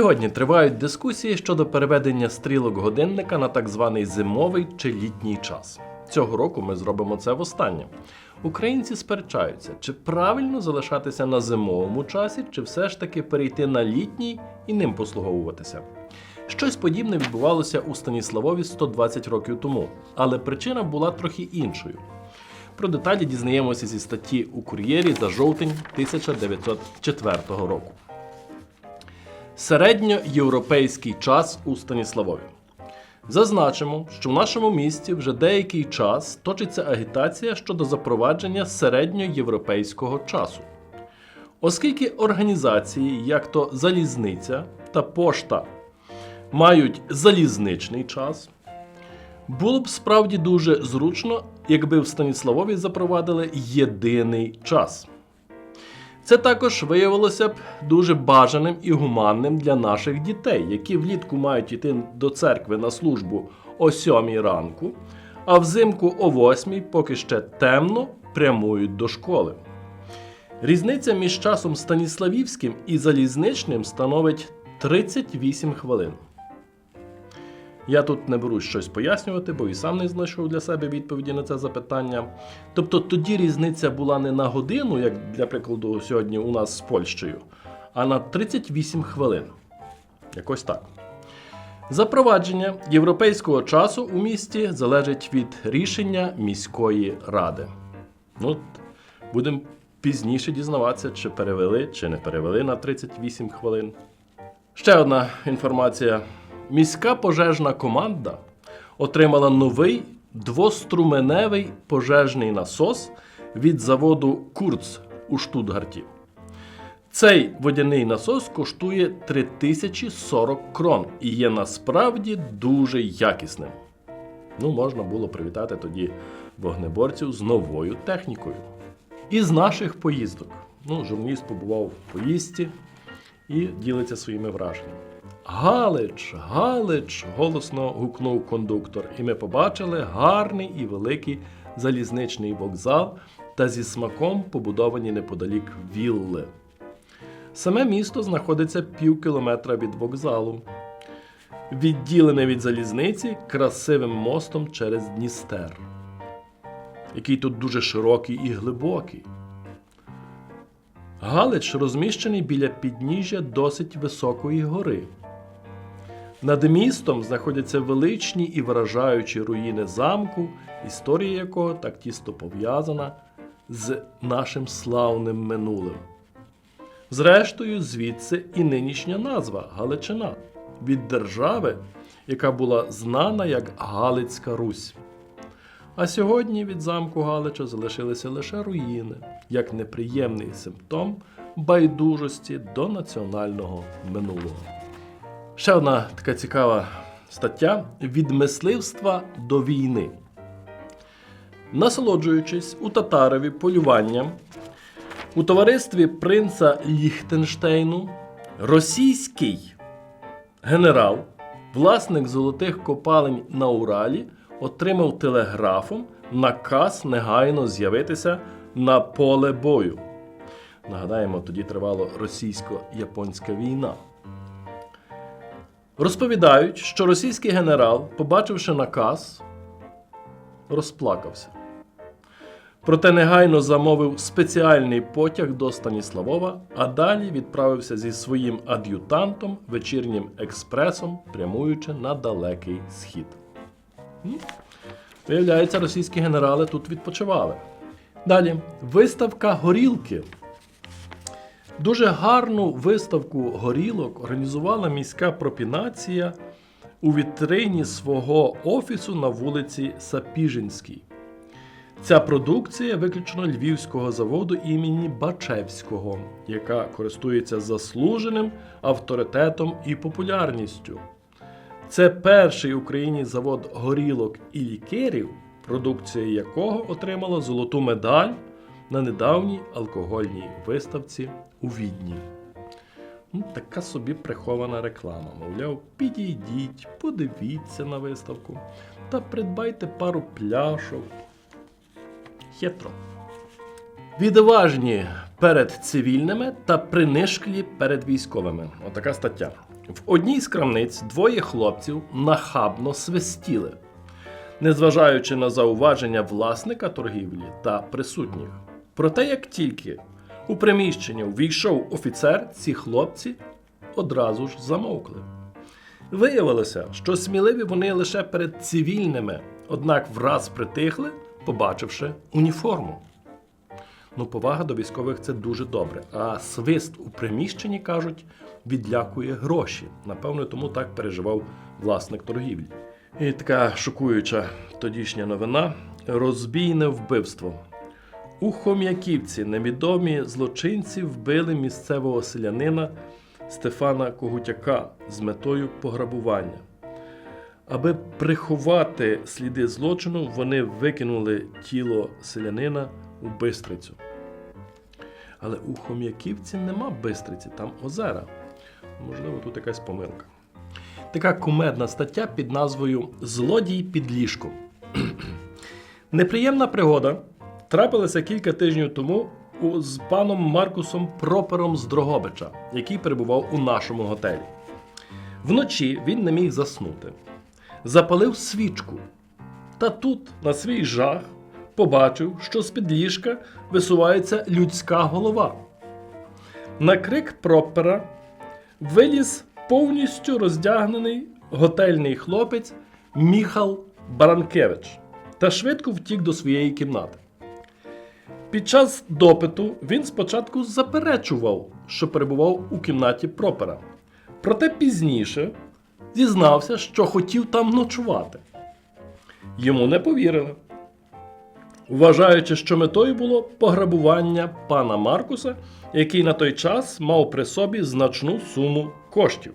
Сьогодні тривають дискусії щодо переведення стрілок годинника на так званий зимовий чи літній час. Цього року ми зробимо це востаннє. Українці сперечаються, чи правильно залишатися на зимовому часі, чи все ж таки перейти на літній і ним послуговуватися. Щось подібне відбувалося у Станіславові 120 років тому, але причина була трохи іншою. Про деталі дізнаємося зі статті у кур'єрі за жовтень 1904 року. Середньоєвропейський час у Станіславові. Зазначимо, що в нашому місті вже деякий час точиться агітація щодо запровадження середньоєвропейського часу. Оскільки організації, як то залізниця та пошта, мають залізничний час, було б справді дуже зручно, якби в Станіславові запровадили єдиний час. Це також виявилося б дуже бажаним і гуманним для наших дітей, які влітку мають йти до церкви на службу о 7 ранку, а взимку о 8, поки ще темно, прямують до школи. Різниця між часом станіславівським і залізничним становить 38 хвилин. Я тут не берусь щось пояснювати, бо і сам не знайшов для себе відповіді на це запитання. Тобто тоді різниця була не на годину, як для прикладу сьогодні у нас з Польщею, а на 38 хвилин. Якось так. Запровадження європейського часу у місті залежить від рішення міської ради. Ну, будемо пізніше дізнаватися, чи перевели, чи не перевели на 38 хвилин. Ще одна інформація. Міська пожежна команда отримала новий двоструменевий пожежний насос від заводу Курц у Штутгарті. Цей водяний насос коштує 3040 крон і є насправді дуже якісним. Ну, можна було привітати тоді вогнеборців з новою технікою. Із наших поїздок. Ну, журналіст побував в поїздці і ділиться своїми враженнями. Галич, Галич! голосно гукнув кондуктор, і ми побачили гарний і великий залізничний вокзал та зі смаком побудовані неподалік вілли. Саме місто знаходиться пів кілометра від вокзалу, відділене від залізниці красивим мостом через Дністер, який тут дуже широкий і глибокий. Галич розміщений біля підніжжя досить високої гори. Над містом знаходяться величні і вражаючі руїни замку, історія якого так тісто пов'язана з нашим славним минулим. Зрештою, звідси і нинішня назва Галичина від держави, яка була знана як Галицька Русь. А сьогодні від замку Галича залишилися лише руїни, як неприємний симптом байдужості до національного минулого. Ще одна така цікава стаття від мисливства до війни. Насолоджуючись у Татарові полюванням, у товаристві принца Ліхтенштейну російський генерал, власник золотих копалень на Уралі, отримав телеграфом наказ негайно з'явитися на поле бою. Нагадаємо, тоді тривала російсько-японська війна. Розповідають, що російський генерал, побачивши наказ, розплакався. Проте негайно замовив спеціальний потяг до Станіславова, а далі відправився зі своїм ад'ютантом вечірнім експресом, прямуючи на далекий схід. Виявляється, російські генерали тут відпочивали. Далі виставка горілки. Дуже гарну виставку горілок організувала міська пропінація у вітрині свого офісу на вулиці Сапіжинській. Ця продукція виключно львівського заводу імені Бачевського, яка користується заслуженим авторитетом і популярністю. Це перший в Україні завод горілок і лікерів, продукція якого отримала золоту медаль на недавній алкогольній виставці у Відні. Ну, така собі прихована реклама. Мовляв, підійдіть, подивіться на виставку та придбайте пару пляшок. Хитро. Відважні перед цивільними та принишклі перед військовими. Отака стаття. В одній з крамниць двоє хлопців нахабно свистіли, незважаючи на зауваження власника торгівлі та присутніх. Проте, як тільки у приміщення увійшов офіцер, ці хлопці одразу ж замовкли. Виявилося, що сміливі вони лише перед цивільними, однак враз притихли, побачивши уніформу. Ну, повага до військових це дуже добре. А свист у приміщенні, кажуть, відлякує гроші. Напевно, тому так переживав власник торгівлі. І така шокуюча тодішня новина: розбійне вбивство. У Хом'яківці невідомі злочинці вбили місцевого селянина Стефана Когутяка з метою пограбування. Аби приховати сліди злочину, вони викинули тіло селянина у Бистрицю. Але у Хом'яківці нема Бистриці, там озера. Можливо, тут якась помилка. Така кумедна стаття під назвою Злодій під ліжком. Неприємна пригода трапилася кілька тижнів тому з паном Маркусом Пропером з Дрогобича, який перебував у нашому готелі. Вночі він не міг заснути. Запалив свічку. Та тут, на свій жах, побачив, що з-під ліжка висувається людська голова. На крик Пропера виліз повністю роздягнений готельний хлопець Міхал Баранкевич та швидко втік до своєї кімнати. Під час допиту він спочатку заперечував, що перебував у кімнаті Пропера. Проте пізніше зізнався, що хотів там ночувати. Йому не повірили. Вважаючи, що метою було пограбування пана Маркуса, який на той час мав при собі значну суму коштів.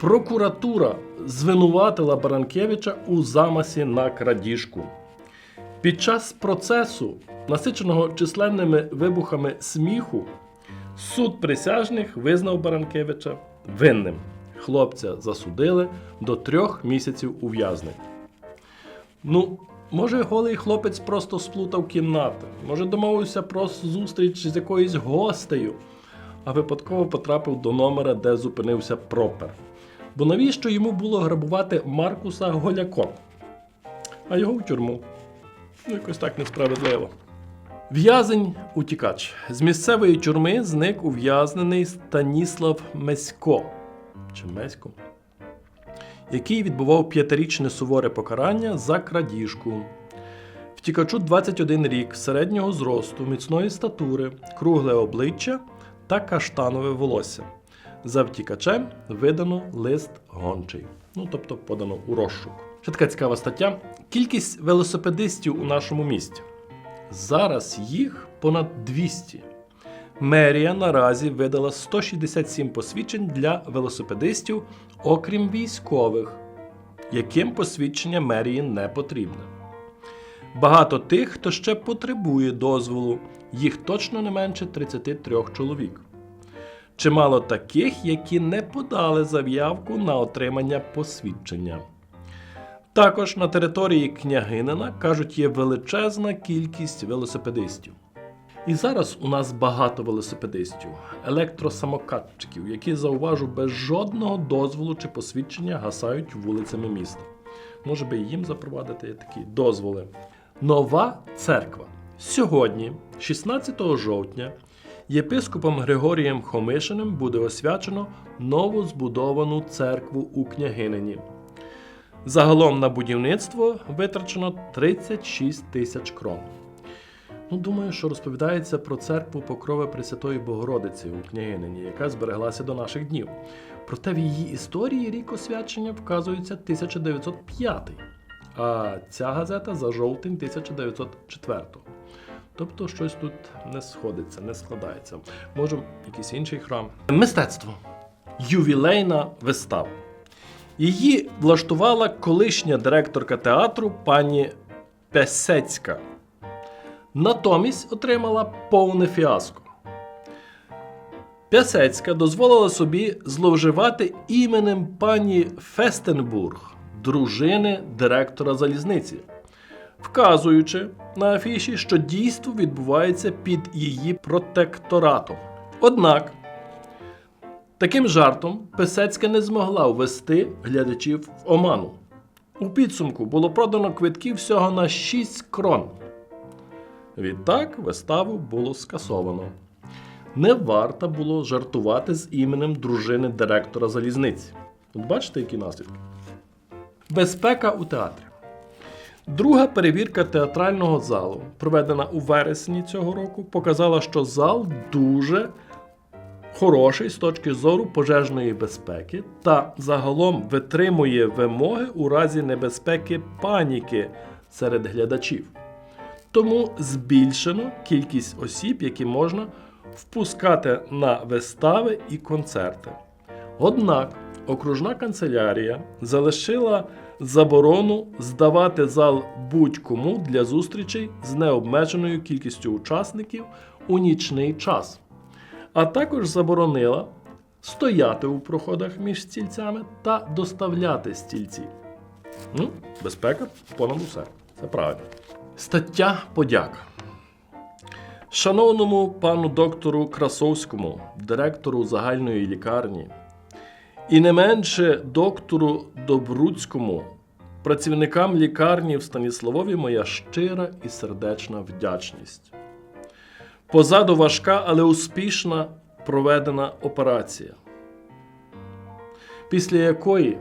Прокуратура звинуватила Баранкевича у замасі на крадіжку. Під час процесу, насиченого численними вибухами сміху, суд присяжних визнав Баранкевича винним. Хлопця засудили до трьох місяців ув'язнення. Ну, може, голий хлопець просто сплутав кімнати, може, домовився про зустріч з якоюсь гостею, а випадково потрапив до номера, де зупинився пропер. Бо навіщо йому було грабувати Маркуса голяком, а його в тюрму? Ну, якось так несправедливо. В'язень утікач. З місцевої тюрми зник ув'язнений Станіслав Месько. Чи Месько? який відбував п'ятирічне суворе покарання за крадіжку. Втікачу 21 рік, середнього зросту, міцної статури, кругле обличчя та каштанове волосся. За втікачем видано лист гончий, ну тобто подано у розшук. Ще така цікава стаття. Кількість велосипедистів у нашому місті. Зараз їх понад 200. Мерія наразі видала 167 посвідчень для велосипедистів, окрім військових, яким посвідчення мерії не потрібне. Багато тих, хто ще потребує дозволу, їх точно не менше 33 чоловік. Чимало таких, які не подали заявку на отримання посвідчення. Також на території княгинина кажуть, є величезна кількість велосипедистів. І зараз у нас багато велосипедистів, електросамокатчиків, які зауважу без жодного дозволу чи посвідчення гасають вулицями міста. Може би їм запровадити такі дозволи. Нова церква. Сьогодні, 16 жовтня, єпископом Григорієм Хомишиним буде освячено новозбудовану церкву у княгинині. Загалом на будівництво витрачено 36 тисяч крон. Ну, думаю, що розповідається про церкву Покрови Пресвятої Богородиці у княгинині, яка збереглася до наших днів. Проте в її історії рік освячення вказується 1905, а ця газета за жовтень 1904. Тобто щось тут не сходиться, не складається. Може, якийсь інший храм. Мистецтво. Ювілейна вистава. Її влаштувала колишня директорка театру пані Песецька. Натомість отримала повне фіаско. Пясецька дозволила собі зловживати іменем пані Фестенбург, дружини директора залізниці, вказуючи на афіші, що дійство відбувається під її протекторатом. Однак Таким жартом Писецька не змогла ввести глядачів в оману. У підсумку було продано квитків всього на 6 крон. Відтак виставу було скасовано. Не варто було жартувати з іменем дружини директора залізниці. От бачите, які наслідки? Безпека у театрі. Друга перевірка театрального залу, проведена у вересні цього року, показала, що зал дуже хороший з точки зору пожежної безпеки та загалом витримує вимоги у разі небезпеки паніки серед глядачів. Тому збільшено кількість осіб, які можна впускати на вистави і концерти. Однак окружна канцелярія залишила заборону здавати зал будь-кому для зустрічей з необмеженою кількістю учасників у нічний час, а також заборонила стояти у проходах між стільцями та доставляти стільці. Ну, безпека понад усе. Це правильно. Стаття подяка. Шановному пану доктору Красовському, директору загальної лікарні, і не менше доктору Добруцькому, працівникам лікарні в Станіславові моя щира і сердечна вдячність. Позаду важка, але успішна проведена операція, після якої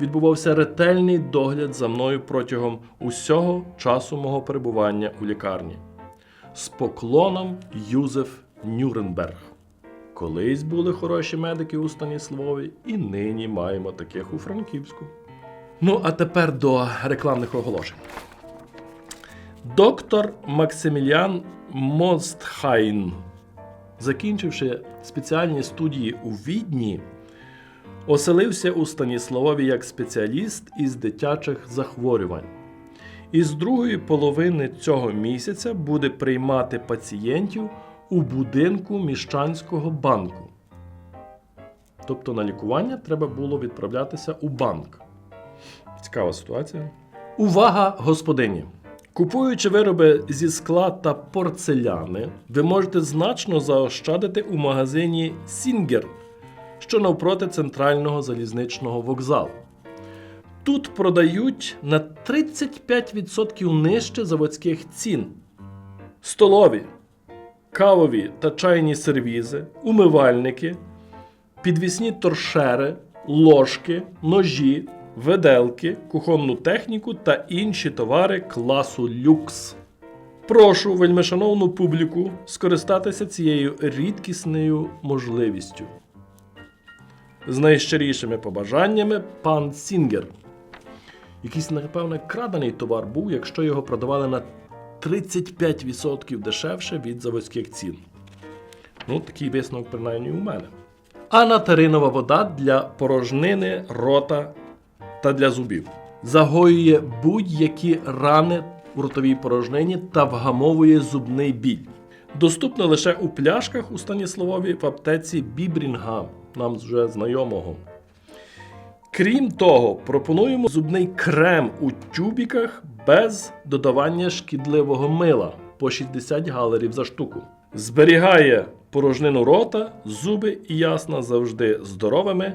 відбувався ретельний догляд за мною протягом усього часу мого перебування у лікарні. З поклоном Юзеф Нюрнберг. Колись були хороші медики у Станіславові, і нині маємо таких у Франківську. Ну, а тепер до рекламних оголошень. Доктор Максиміліан Мостхайн, закінчивши спеціальні студії у Відні, оселився у Станіславові як спеціаліст із дитячих захворювань. Із другої половини цього місяця буде приймати пацієнтів у будинку Міщанського банку. Тобто на лікування треба було відправлятися у банк. Цікава ситуація. Увага, господині! Купуючи вироби зі скла та порцеляни, ви можете значно заощадити у магазині Сінгер, що навпроти центрального залізничного вокзалу. Тут продають на 35% нижче заводських цін. Столові, кавові та чайні сервізи, умивальники, підвісні торшери, ложки, ножі, виделки, кухонну техніку та інші товари класу люкс. Прошу, вельмишановну публіку, скористатися цією рідкісною можливістю. З найщирішими побажаннями пан Сінгер. Якийсь, напевне, крадений товар був, якщо його продавали на 35% дешевше від заводських цін. Ну, такий висновок, принаймні, у мене. Анатаринова вода для порожнини, рота та для зубів. Загоює будь-які рани у ротовій порожнині та вгамовує зубний біль. Доступна лише у пляшках у Станіславові в аптеці Бібрінгам, нам вже знайомого. Крім того, пропонуємо зубний крем у тюбіках без додавання шкідливого мила по 60 галерів за штуку. Зберігає порожнину рота, зуби і ясна завжди здоровими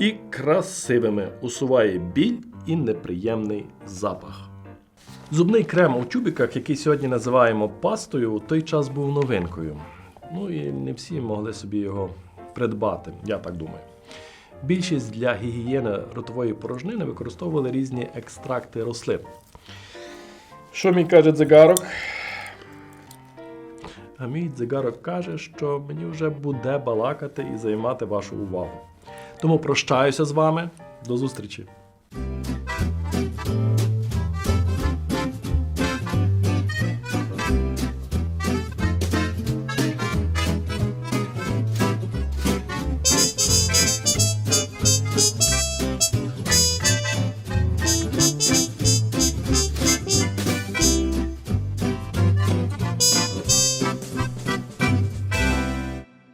і красивими. Усуває біль і неприємний запах. Зубний крем у тюбіках, який сьогодні називаємо пастою, у той час був новинкою. Ну і не всі могли собі його придбати, я так думаю. Більшість для гігієни ротової порожнини використовували різні екстракти рослин. Що мені каже дзигарок? А мій дзигарок каже, що мені вже буде балакати і займати вашу увагу. Тому прощаюся з вами. До зустрічі!